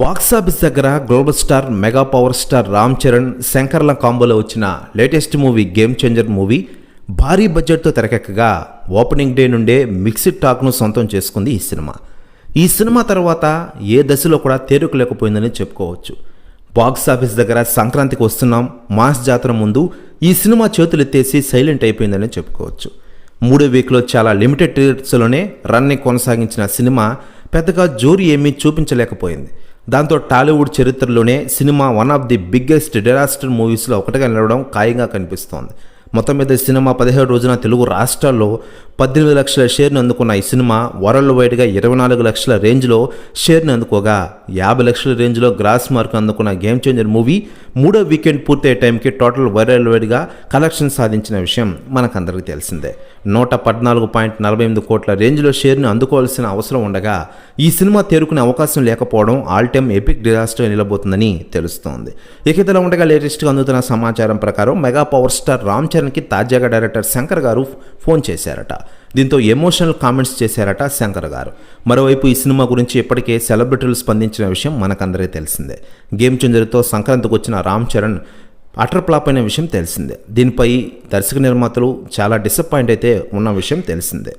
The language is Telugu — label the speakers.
Speaker 1: బాక్సాఫీస్ దగ్గర global star mega power star Ram Charan శంకర్ల కాంబోలో వచ్చిన latest movie game changer movie భారీ బడ్జెట్తో తెరకెక్కగా ఓపెనింగ్ డే నుండే మిక్సిడ్ టాక్ను సొంతం చేసుకుంది ఈ సినిమా. ఈ సినిమా తర్వాత ఏ దశలో కూడా తేరుకు లేకపోయిందని చెప్పుకోవచ్చు. బాక్స్ ఆఫీస్ దగ్గర సంక్రాంతికి వస్తున్నాం మాస్ జాతర ముందు ఈ సినిమా చేతులెత్తేసి సైలెంట్ అయిపోయిందని చెప్పుకోవచ్చు. మూడో వీక్లో చాలా లిమిటెడ్ టికెట్స్లోనే రన్ని కొనసాగించిన సినిమా పెద్దగా జోరు ఏమీ చూపించలేకపోయింది. దాంతో టాలీవుడ్ చరిత్రలోనే cinema one of the biggest disaster మూవీస్లో ఒకటిగా నిలవడం ఖాయంగా కనిపిస్తోంది. మొత్తం మీద సినిమా పదిహేడు రోజున తెలుగు రాష్ట్రాల్లో పద్దెనిమిది లక్షల షేర్ను అందుకున్న ఈ సినిమా వరల్డ్ వైడ్గా ఇరవై నాలుగు లక్షల రేంజ్లో షేర్ను అందుకోగా. యాభై లక్షల రేంజ్లో గ్రాస్ మార్క్ అందుకున్న గేమ్ చేంజర్ మూవీ మూడో వీకెండ్ పూర్తయ్యే టైంకి టోటల్ వరల్డ్ వైడ్గా కలెక్షన్ సాధించిన విషయం మనకందరికీ తెలిసిందే. నూట పద్నాలుగు పాయింట్ నలభై ఎనిమిది కోట్ల రేంజ్లో షేర్ను అందుకోవాల్సిన అవసరం ఉండగా ఈ సినిమా తేరుకునే అవకాశం లేకపోవడం ఆల్ టైమ్ ఎపిక్ డిజాస్టర్ నిలబోతుందని తెలుస్తోంది. ఇకతలో ఉండగా లేటెస్ట్గా అందుతున్న సమాచారం ప్రకారం మెగా పవర్ స్టార్ రామ్ చరణ్కి తాజాగా డైరెక్టర్ శంకర్ గారు ఫోన్ చేశారట. దీంతో ఎమోషనల్ కామెంట్స్ చేశారట శంకర్ గారు. మరోవైపు ఈ సినిమా గురించి ఇప్పటికే సెలబ్రిటీలు స్పందించిన విషయం మనకందరికీ తెలిసిందే. గేమ్ చేంజర్తో సంక్రాంతికి వచ్చిన రామ్ చరణ్ అటర్ ఫ్లాప్ అయిన విషయం తెలిసిందే. దీనిపై దర్శక నిర్మాతలు చాలా డిసప్పాయింట్ అయితే ఉన్న విషయం తెలిసిందే.